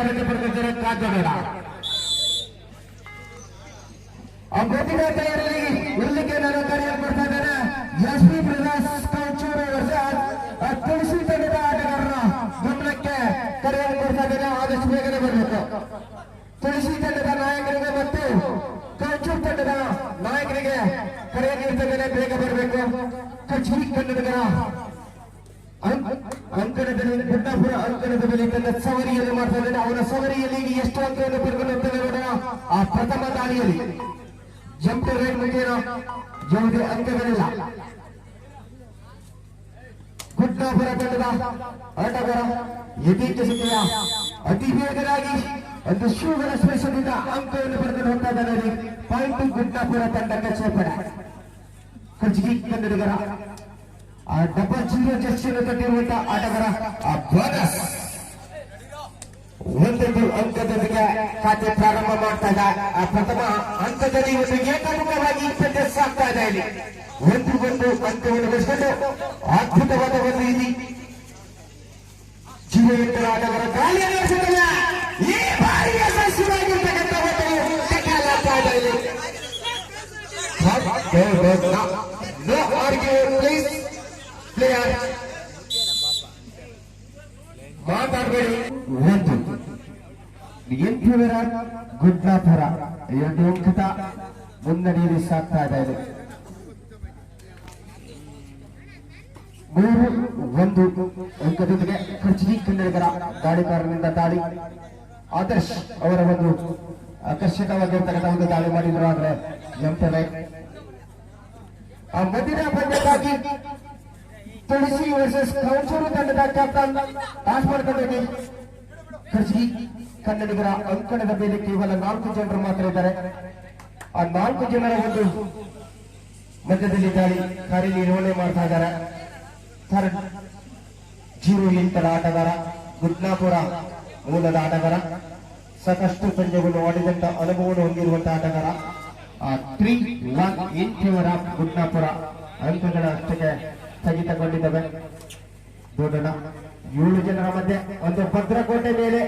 ಅಧಿಕಾರಕ್ಕೆ ಪಡೆದಿದ್ದಾರೆ ಕಾಜಬೇಡ ಆ ಗೊತ್ತಿನ ತಯಾರಲ್ಲಿ ಇಲ್ಲಿಗೆ ನಾನು ಕರೆಯನ್ನು ಕೊಡ್ತಾ ಇದ್ದೇನೆ S P brothers Kauchuru versus Tulasi ತಂಡದ ಆಟಗಾರರ ಗಮನಕ್ಕೆ ಕರೆಯನ್ನು ಕೊಡ್ತಾ ಇದ್ದೇನೆ ಆದಷ್ಟು ಬೇಗನೆ ಬರಬೇಕು ತುಳಸಿ ತಂಡದ ನಾಯಕರಿಗೆ ಮತ್ತು ಕೌಚೂರು ತಂಡದ ನಾಯಕರಿಗೆ ಕರೆಯನ್ನು ನೀಡ್ತಾ ಇದ್ದೇನೆ ಬೇಗ ಬರಬೇಕು ಕಚೇರಿ ಕನ್ನಡಿಗರ ಅಂ- ಅಂಕಣದಲ್ಲಿ ಗುಡ್ಡಾಪುರ ಅಂಕಣದ ಮೇಲೆ ತನ್ನ ಸವರಿಯನ್ನು ಮಾಡ್ತಾ ಇದ್ದಾನೆ. ಅವನ ಸವರಿಯಲ್ಲಿ ಎಷ್ಟು ಅಂಕವನ್ನು ಪಡೆದುಕೊಂಡು ಹೋಗ್ತಾನೆ ನೋಡೋಣ. ಆ ಪ್ರಥಮ ದಾಳಿಯಲ್ಲಿ ಜಂಪ್ ರೈಡ್ ಮುಖೇನ ಯಾವುದೇ ಅಂಕಗಳಿಲ್ಲ. ಗುಡ್ಡಾಪುರ ತಂಡದ ಆಟಗಾರ ಯತೀಂದ್ರ ಸಿಂಗೆಯ ಅತಿ ವೇಗವಾಗಿ ಒಂದು ಶೂಗಳ ಸ್ಪರ್ಶದಿಂದ ಅಂಕವನ್ನು ಪಡೆದುಕೊಂಡು ಹೋಗ್ತಾ ಇದ್ದಾನೆ. ಪಾಯಿಂಟ್ ಗುಡ್ಡಾಪುರ ತಂಡಕ್ಕೆ ಸೇರ್ಪಡೆ. ಕರ್ಜಿಗಿ ಕನ್ನಡಿಗರ ಆ ಡಬಲ್ ಜೀರೋ ಜರ್ಸಿಯನ್ನು ಕಟ್ಟಿರುವಂತಹ ಆಟಗಾರ ಆ ಬೋನಸ್ ಒಂದೊಂದು ಅಂಕದೊಂದಿಗೆ ಖಾತೆ ಪ್ರಾರಂಭ ಮಾಡ್ತಾ ಇದ್ದ ಆ ಪ್ರಥಮ ಹಂತದಲ್ಲಿ ಒಂದು ಏಕಮುಖವಾಗಿ ಪಂದ್ಯ ಸಾಗ್ತಾ ಇದೆ ಇಲ್ಲಿ ಒಂದು ಒಂದು ಅಂಕವನ್ನು ಗಳಿಸಿಕೊಂಡು ಅದ್ಭುತವಾದ ಒಂದು ಇಲ್ಲಿ ಜೀವಯುಕ್ತರ ಆಟಗಾರ ಗಾಳಿಯನ್ನು ನಡೆಸಿದಾಗ ಈ ಬಾರಿ ಯಶಸ್ವಿಯಾಗಿರ್ತಕ್ಕಂಥ ಒಂದು ಟೆಕ್ಕಾಲಾಗ್ತಾ ಇದೆ ಇಲ್ಲಿ ಎಂಟು ವಿರಾಟ್ ಗುಡ್ನಾಥರ ಎರಡು ಅಂಕಿತ ಮುನ್ನಡೆಯಲ್ಲಿ ಸಾಕ್ತಾ ಇದೆ. ಮೂರು, ಒಂದು. ಅಂಕದೊಂದಿಗೆ ಖರ್ಚಿ ಕನ್ನಡಿಗರ ದಾಳಿಗಾರನಿಂದ ದಾಳಿ. ಆದರ್ಶ್ ಅವರ ಒಂದು ಆಕರ್ಷಕವಾಗಿರ್ತಕ್ಕಂಥ ಒಂದು ದಾಳಿ ಮಾಡಿದ್ರು ಆದ್ರೆ ಎಂಟನೇ. ಆ ಮುಂದಿನ ಪಂದ್ಯಕ್ಕಾಗಿ ತುಳಸಿ ವರ್ಸಸ್ ಕೌಚೂರು ತಂಡದ ಕ್ಯಾಪ್ಟನ್ ಟಾಸ್ ಮಾಡ್ಕೊಂಡಿದ್ದೀವಿ ಖರ್ಚಿ ಕನ್ನಡಿಗರ ಅಂಕಣದ ಮೇಲೆ ಕೇವಲ ನಾಲ್ಕು ಜನರು ಮಾತ್ರ ಇದ್ದಾರೆ. ಆ ನಾಲ್ಕು ಜನರ ಒಂದು ಮಧ್ಯದಲ್ಲಿ ದಾಳಿ ಕಾರ್ಯನಿರ್ವಹಣೆ ಮಾಡ್ತಾ ಇದ್ದಾರೆ. ಜೀರೋ ಎಂಟರ ಆಟಗಾರ, ಗುಡ್ನಾಪುರ ಮೂಲದ ಆಟಗಾರ, ಸಾಕಷ್ಟು ಪಂದ್ಯವನ್ನು ಆಡಿದಂತ ಅನುಭವವನ್ನು ಹೊಂದಿರುವಂತಹ ಆಟಗಾರ ತ್ರೀ ಒನ್ ಆಫ್ ಗುಡ್ನಾಪುರ ಅಂಕಗಳ ಅಷ್ಟಕ್ಕೆ ಸ್ಥಗಿತಗೊಂಡಿದ್ದಾವೆ. ನೋಡೋಣ ಏಳು ಜನರ ಮಧ್ಯೆ ಒಂದು ಭದ್ರಕೋಟೆ ಮೇಲೆ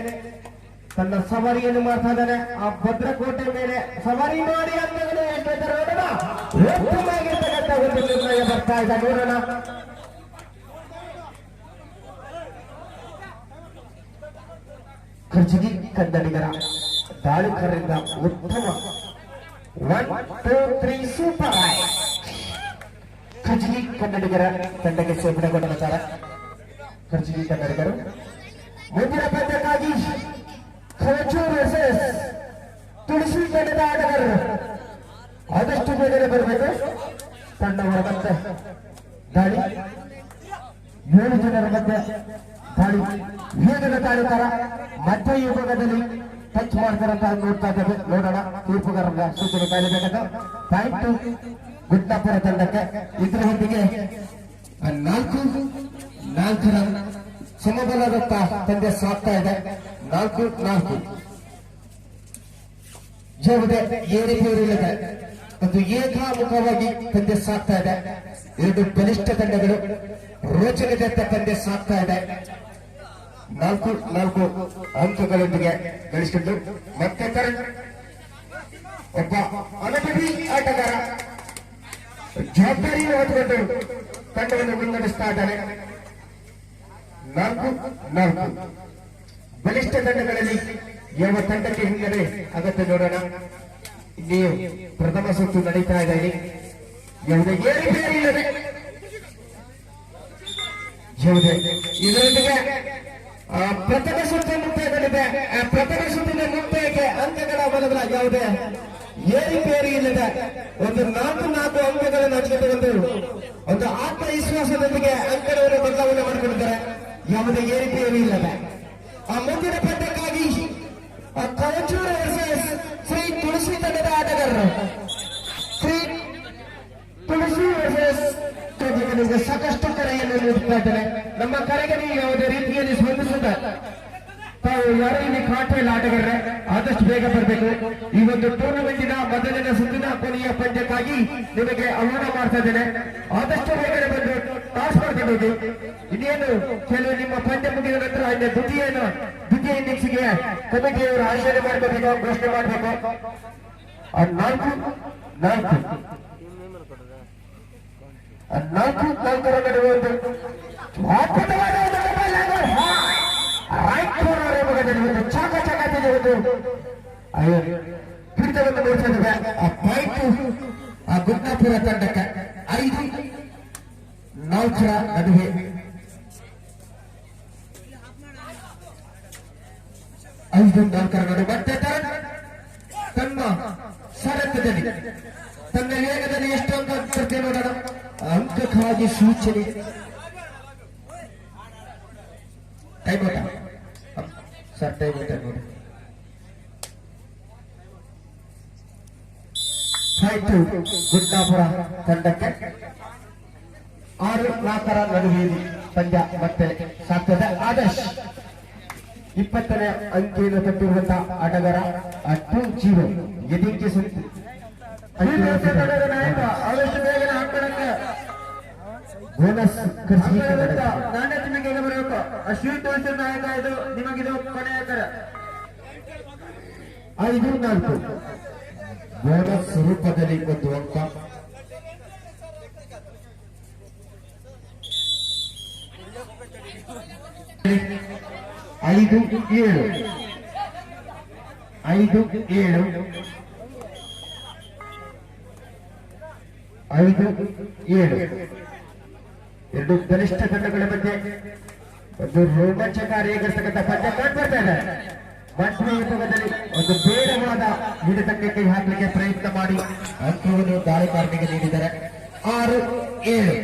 ತನ್ನ ಸವಾರಿಯನ್ನು ಮಾಡ್ತಾ ಇದ್ದಾನೆ ಆ ಭದ್ರಕೋಟೆ ಮೇಲೆ ಸವಾರಿ ಮಾಡಿ ಅಂತಗಳು ಇದ್ದಾರೆ ನೋಡೋಣ. ಒಂದು ನಿರ್ಣಯ ಬರ್ತಾ ಇದೆ, ನೋಡೋಣ. ಖರ್ಚಗಿ ಕನ್ನಡಿಗರ ದಾಳಿಕರಿಂದ ಉತ್ತಮ. ಒನ್ ಟೂ ತ್ರೀ ಸೂಪರ್ ಖರ್ಚಿಗಿ ಕನ್ನಡಿಗರ ತಂಡಕ್ಕೆ ಸೇರ್ಪಡೆಗೊಂಡಿದ್ದಾರೆ. ಖರ್ಚಿಗಿ ಕನ್ನಡಿಗರು ಮುಂದಿನ ಪಂದ್ಯಕ್ಕಾಗಿ ಖರ್ಚೂರ್ ವರ್ಸಸ್ ತುಳಸಿ ತಂಡದ ಆಟಗಾರರು ಆದಷ್ಟು ಬೇಗನೆ ಬರಬೇಕು. ತಂಡವರ ಮತ್ತೆ ದಾಳಿ. ಏಳು ಜನರ ಮಧ್ಯೆ ದಾಳಿ. ವೇಗದ ತಾಳಿಕಾರ ಮಧ್ಯ ಯುಗದಲ್ಲಿ ಟಚ್ ಮಾಡ್ತಾರಂತ ನೋಡ್ತಾ ಇದ್ದೇವೆ. ನೋಡೋಣ ತೀರ್ಪುಗಾರರ ಸೂಚನೆ ಕಾಯಬೇಕಂತ ಪಾಯಿಂಟ್ ಗುಡ್ಡಾಪುರ ತಂಡಕ್ಕೆ. ಇದರ ಹೊತ್ತಿಗೆ ನಾಲ್ಕು ನಾಲ್ಕು ರನ್ ಸಮಬಲದತ್ತ ತಂದೆ ಸಾಕ್ತಾ ಇದೆ. ನಾಲ್ಕು ನಾಲ್ಕು. ಯಾವುದೇ ಏರಿಕೆಯಿಲ್ಲದೆ ಮತ್ತು ಏಕಾಮುಖವಾಗಿ ಪಂದ್ಯ ಸಾಕ್ತಾ ಇದೆ. ಎರಡು ಬಲಿಷ್ಠ ತಂಡಗಳು. ರೋಚಕತೆ ಪಂದ್ಯ ಸಾಕ್ತಾ ಇದೆ. ನಾಲ್ಕು ನಾಲ್ಕು ಅಂಕಗಳೊಂದಿಗೆ ಗಳಿಸಿಕೊಂಡು ಮತ್ತೆ ಒಬ್ಬ ಅನುಭವಿ ಆಟಗಾರ, ಜವಾಬ್ದಾರಿ ಹೊತ್ತುಕೊಂಡು ತಂಡವನ್ನು ಮುನ್ನಡೆಸ್ತಾ ಇದ್ದಾನೆ. ನಾಲ್ಕು ನಾಲ್ಕು. ಬಲಿಷ್ಠ ತಂಡಗಳಲ್ಲಿ ಯಾವ ತಂಡಕ್ಕೆ ಹಿನ್ನಡೆ ಅಗತ್ಯ ನೋಡೋಣ. ಇಲ್ಲಿ ಪ್ರಥಮ ಸುತ್ತು ನಡೀತಾ ಇದೆ ಇಲ್ಲಿ. ಯಾವುದೇ ಏರಿಪೇರಿ ಇಲ್ಲದೆ. ಯಾವುದೇ ಇದರೊಂದಿಗೆ ಪ್ರಥಮ ಸುತ್ತು ಆ, ಪ್ರಥಮ ಸುತ್ತಿನ ಮುಕ್ತಾಯಕ್ಕೆ ಅಂಕಗಳ ಬಲದ ಯಾವುದೇ ಏರಿಪೇರಿ ಇಲ್ಲದೆ ಒಂದು ನಾಲ್ಕು ನಾಲ್ಕು ಅಂಕಗಳನ್ನು ಹಂಚಿಕೊಂಡು ಒಂದು ಆತ್ಮವಿಶ್ವಾಸದೊಂದಿಗೆ ಅಂಕಗಳನ್ನು ಬದಲಾವಣೆ ಮಾಡಿಕೊಂಡಿದ್ದಾರೆ. ಯಾವುದೇ ಏರಿಪೇರಿ ಇಲ್ಲದೆ. ಆ ಮುಂದಿನ ಪಂದ್ಯಕ್ಕಾಗಿ ವರ್ಸಸ್ ಶ್ರೀ ತುಳಸಿ ತಂಡದ ಆಟಗಾರರು. ಶ್ರೀ ತುಳಸಿ ವರ್ಸಸ್ ಸಾಕಷ್ಟು ಕರೆಯನ್ನು ನೀಡುತ್ತಿದ್ದಾರೆ. ನಮ್ಮ ಕರೆಗೆ ನೀವು ಯಾವುದೇ ರೀತಿಯಲ್ಲಿ ಸ್ಪಂದಿಸಿದ ತಾವು ಯಾರು ಇಲ್ಲಿ ಕಾಟೆಯಲ್ಲಿ ಆಟಗಾರರೆ, ಆದಷ್ಟು ಬೇಗ ಬರಬೇಕು. ಈ ಒಂದು ಟೂರ್ನಮೆಂಟಿನ ಮೊದಲಿನ ಸುತ್ತಿನ ಕೊನೆಯ ಪಂದ್ಯಕ್ಕಾಗಿ ನಿಮಗೆ ಆಹ್ವಾನ ಮಾಡ್ತಾ ಇದ್ದೇನೆ. ಆದಷ್ಟು ಬೇಗನೆ ಬಂದು ಟಾಸ್ ಮಾಡ್ತಿರೋದು ಇನ್ನೇನು ಕೆಲವು ನಿಮ್ಮ ಪಂದ್ಯ ಮುಗಿದ ನಂತರ ಅಲ್ಲಿ ದ್ವಿತೀಯ ದ್ವಿತೀಯ ಇನ್ನಿಂಗ್ಸ್ಗೆ ಕಮಿಟಿಯವರು ಆಯೋಜನೆ ಮಾಡಬೇಕು ಘೋಷಣೆ ಮಾಡಬೇಕು. ನಾಲ್ಕು ನಾಲ್ಕು. ನಾಲ್ಕು, ನಾಲ್ಕರ ನಡುವೆ ಒಂದು ಅದ್ಭುತವಾದ ಒಂದು. ರೈಟ್ ಕಾರ್ನರ್ ಭಾಗದಲ್ಲಿ ಒಂದು ಚಾಕ ಚಾಕತಿಗೆ ಒಂದು. ಹಿಡಿತವನ್ನು ನೋಡ್ತಾ ಇದ್ದೇವೆ ಆ ಪಾಯಿಂಟ್, ಆ ಗುಡ್ನಾಪುರ ತಂಡಕ್ಕೆ ಐದು. ನಾಲ್ಕರ ನಡುವೆ. ಐದು ನಾಲ್ಕರ ನಡುವೆ ಮತ್ತೆ ತರ- ತನ್ನ ಸರಕದಲ್ಲಿ ತನ್ನ ವೇಗದಲ್ಲಿ ಎಷ್ಟು ಅಂಕ ಬರ್ತೇ ನೋಡೋಣ ಅಂಕಕ್ಕಾಗಿ ಸೂಚನೆ. Time out sir time out ನೋಡಿ. ಆಯ್ತು, ಗುಡ್ಡಾಪುರ ತಂಡಕ್ಕೆ. ಆರು ನಾಲ್ಕರ ನಡುವೆ ಪಂದ್ಯ ಮತ್ತೆ ಸಾಧ್ಯದ ಆದರ್ಶ್ ಇಪ್ಪತ್ತನೇ ಅಂಕಿಯನ್ನು ತಟ್ಟಿರುವಂತಹ ಆಟಗಾರ ಅಟ್ಟು ಜೀರೋ. ಎದಿಕ್ಕೆ ಸುತ್ತು ನಾಯಕ ಆದಷ್ಟು ಬೇಗನೆ ಹಾಕಣಕ್ಕೆ ಬೋನಸ್ ಖರ್ಚಿಗೆ ಕನ್ನಡ. ನಾಣ್ಯ ನಿಮಗೆ ಬರಬೇಕು ಅಶ್ವಿನ್ ತೋರಿಸಿದ ನಾಯಕ ಇದು. ನಿಮಗಿದು ಕೊನೆಯ ಕರ. ಐದು ನಾಲ್ಕು. ಬೋನಸ್ ರೂಪದಲ್ಲಿ ಒಂದು ಅಂಕ. ಐದು, ಏಳು. ಐದು ಏಳು. ಐದು, ಏಳು. ಎರಡು ಬಲಿಷ್ಠ ತಂಡಗಳ ಮಧ್ಯೆ ಒಂದು ರೋಮಾಂಚಕಾರಿಯಾಗಿರ್ತಕ್ಕಂಥ ಪಂದ್ಯ ಕಂಡುಬರ್ತಾ ಇದೆ. ಮಧ್ಯ ವಿಭಾಗದಲ್ಲಿ ಒಂದು ಬೇಡವಾದ ಹಿಡಿತಕ್ಕೆ ಹಾಕಲಿಕ್ಕೆ ಪ್ರಯತ್ನ ಮಾಡಿ ಅಂಕವನ್ನು ದಾಳಿಕಾರನಿಗೆ ನೀಡಿದ್ದಾರೆ ಆರು, ಏಳು.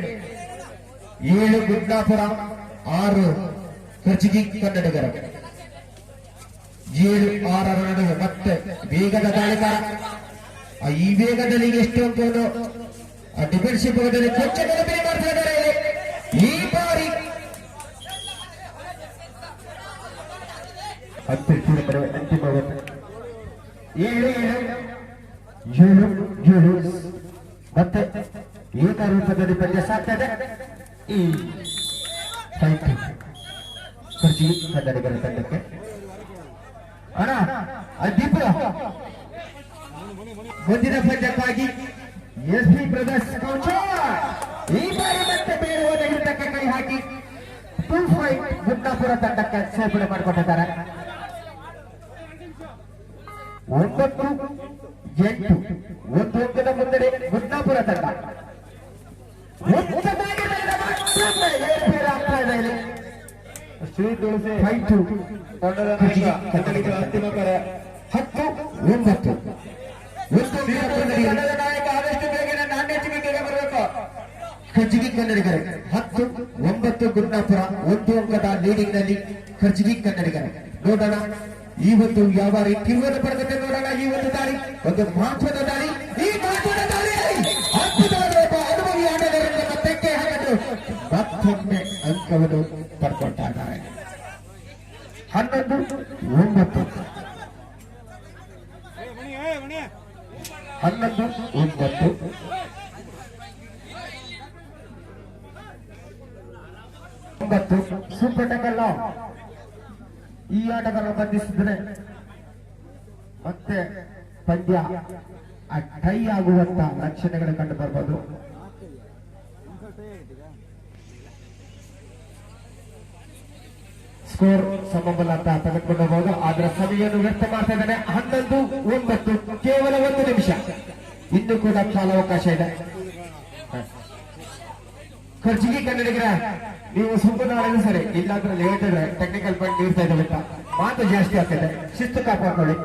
ಏಳು ಗುಡ್ಲಾಪುರ ಆರು. ಖರ್ಚಿಗಿ ಕನ್ನಡಿಗರ. ಏಳು ಆರರ ನಡುವೆ ಮತ್ತೆ ವೇಗದ ದಾಳಿಕಾರ. ಆ ಈ ವೇಗದಲ್ಲಿ ಎಷ್ಟು ಅಂತ ಡಿಫೆನ್ಸಿವ್ ಭಾಗದಲ್ಲಿ ಕೊಚ್ಚ ಗಲಭೆ ಮಾಡ್ತಾ ಇದ್ದಾರೆ ಈ ಬಾರಿ ಅಂತಿಮ. ಏಳು ಏಳು ಏಳು ಮತ್ತೆ ಏಕರೂಪದಲ್ಲಿ ಪಂದ್ಯ ಸಾಕ್ತದೆ ಈ ಫೈಟ್ ಖರ್ಚಿ ಕನ್ನಡಿಗರ ತಂಡಕ್ಕೆ. ಅಣ್ಣ ದೀಪ. ಮುಂದಿನ ಪಂದ್ಯಕ್ಕಾಗಿ ಎಸ್ ಪಿ ಬ್ರದರ್ಸ್ ಈ ಬಾರಿ ಮತ್ತೆ ಬೇರೆ ಹಿಡಿತಕ್ಕೆ ಕೈ ಹಾಕಿ ಟೂ ಫೈವ್ ಗುಡ್ಡಾಪುರ ತಂಡಕ್ಕೆ ಸೇರ್ಪಡೆ ಮಾಡಿಕೊಂಡಿದ್ದಾರೆ ಒಂಬತ್ತು, ಎಂಟು ಒಂದು ಅಂಕದ ಮುನ್ನಡೆ ಗುಡ್ಡಾಪುರ ತಂಡ. ಶ್ರೀ ತುಳಸಿ Five two. ತಂಡದ ನಾಯಕ ಕನ್ನಡಿಗರ ಅಂತಿಮ ಕರೆ ಹತ್ತು ಒಂಬತ್ತು. ಒಂದು ತಂಡದ ನಾಯಕ ಆದಷ್ಟು ಬೇಗನೆ ನಾಣ್ಯ ಚಿಮಿಕೆಗೆ ಬರಬೇಕು. ಖರ್ಜಿಗಿ ಕನ್ನಡಿಗರೇ. ಹತ್ತು ಒಂಬತ್ತು ಗುರುನಾಪುರ ಒಂದು ಅಂಕದ ಲೀಡಿಂಗ್ನಲ್ಲಿ ಖರ್ಜಿಗಿ ಕನ್ನಡಿಗರೇ. ನೋಡೋಣ ಈ ಒಂದು ಯಾವ ರೀತಿ ಪಡೆದಂತೆ ನೋಡೋಣ. ಈ ಒಂದು ದಾರಿ ಒಂದು ಮಹತ್ವದ ದಾರಿ ಈ ಮಹತ್ವದ ಅಂಕವನ್ನು ಪಡ್ಕೊಳ್ತಾರೆ ಹನ್ನೊಂದು, ಒಂಬತ್ತು. ಹನ್ನೊಂದು, ಒಂಬತ್ತು. ಒಂಬತ್ತು. ಟಕಲ್ಲ ಈ ಆಟಗಾರ ಬಂಧಿಸಿದ್ರೆ ಮತ್ತೆ ಪಂದ್ಯ ಆ ಟೈ ಆಗುವಂತ ಲಕ್ಷಣಗಳು ಕಂಡು ಬರ್ಬೋದು. ಸ್ಕೋರ್ ಸಮಬಲ ಅಂತ ತೆಗೆದುಕೊಂಡು ಆದ್ರೆ ಸಮಯವನ್ನು ವ್ಯರ್ಥ ಮಾಡ್ತಾ ಇದ್ದಾನೆ. ಹನ್ನೊಂದು, ಒಂಬತ್ತು, ಕೇವಲ ಒಂದು ನಿಮಿಷ. ಇನ್ನು ಕೂಡ ಕಾಲಾವಕಾಶ ಇದೆ. ಖರ್ಚಿಗೆ ಕನ್ನಡಿಗರ, ನೀವು ಸುಮ್ಮನೆ ಆಡಿದ್ರೆ ಸರಿ. ಇಲ್ಲಾಂದ್ರೆ ಲೇಟ್ ಇದೆ ಟೆಕ್ನಿಕಲ್ ಪಾಯಿಂಟ್ ನೀಡ್ತಾ ಇದ್ದಾವೆ ಅಂತ. ಮಾತು ಜಾಸ್ತಿ ಆಗ್ತದೆ. ಶಿಸ್ತು ಕಾಪಾಡ್ಕೊಳ್ಳಿ.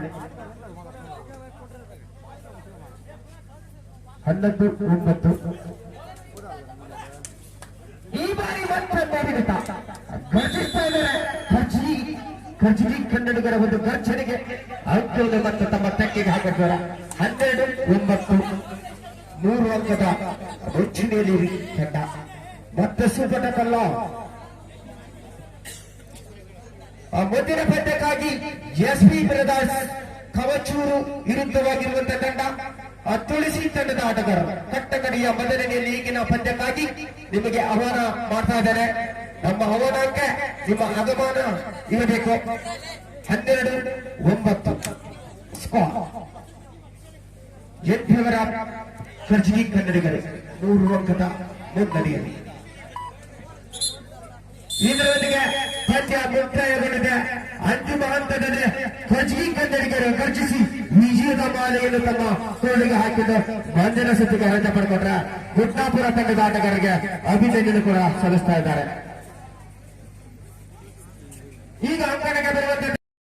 ಹನ್ನೊಂದು, ಒಂಬತ್ತು. ಈ ಬಾರಿ ಮತ್ತೆ ಹಿಡಿತ ಗರ್ಜಿಸ್ತಾ ಇದ್ದಾರೆ. ಖರ್ಚಿ ಖರ್ಚಿ ಕನ್ನಡಿಗರ ಒಂದು ಗರ್ಜನೆಗೆ ಅಂಕವನ್ನು ಮತ್ತು ತಮ್ಮ ತಕ್ಕಿಗೆ ಹಾಕಿದ್ದಾರೆ. ಹನ್ನೆರಡು, ಒಂಬತ್ತು, ಮೂರು ಅಂಕದ ಮುಂಚೂಣಿಯಲ್ಲಿ ತಂಡ. ಮತ್ತಷ್ಟು ಪಟಕಲ್ಲ ಮುಂದಿನ ಪಂದ್ಯಕ್ಕಾಗಿ ಎಸ್ ಪಿ ಬ್ರದರ್ಸ್ ಕವಚೂರು ವಿರುದ್ಧವಾಗಿರುವಂತಹ ತಂಡ. ತುಳಸಿ ತಂಡದ ಆಟಗಾರರು. ಕಟ್ಟಕಡೆಯ ಮೊದಲನೆಯಲ್ಲಿ ಈಗಿನ ಪಂದ್ಯಕ್ಕಾಗಿ ನಿಮಗೆ ಆಹ್ವಾನ ಮಾಡ್ತಾ ಇದ್ದಾರೆ. ನಮ್ಮ ಹವಾಮಾನ ನಿಮ್ಮ ಆಗಮನ ಇರಬೇಕು. ಹನ್ನೆರಡು, ಒಂಬತ್ತು. ಸ್ಕ್ವಾಡ್ ಖರ್ಜಿ ಖರ್ಜಿಗಿ ನೂರು ಅಂಕದ ಮುನ್ನಡೆಯಲ್ಲಿ. ಇದರೊಂದಿಗೆ ಪಂದ್ಯ ಮುಕ್ತಾಯಗೊಂಡಿದೆ. ಅಂತಿಮ ಹಂತದಲ್ಲಿ ಖರ್ಜಿಗಿ ಕನ್ನಡಿಗರು ಖರ್ಚಿಸಿ ವಿಜಯದ ಮಾಲೆಯನ್ನು ತಮ್ಮ ತೋಳಿಗೆ ಹಾಕಿದ್ದು ಮಂದಿರ ಸುತ್ತಿಗೆ ಅರ್ಥ ಪಡ್ಕೊಂಡ್ರ ಗುಡ್ಡಾಪುರ ತಂಡದ ಆಟಗಾರರಿಗೆ ಅಭಿನಂದನೆ ಕೂಡ ಸಲ್ಲಿಸ್ತಾ ಇದ್ದಾರೆ.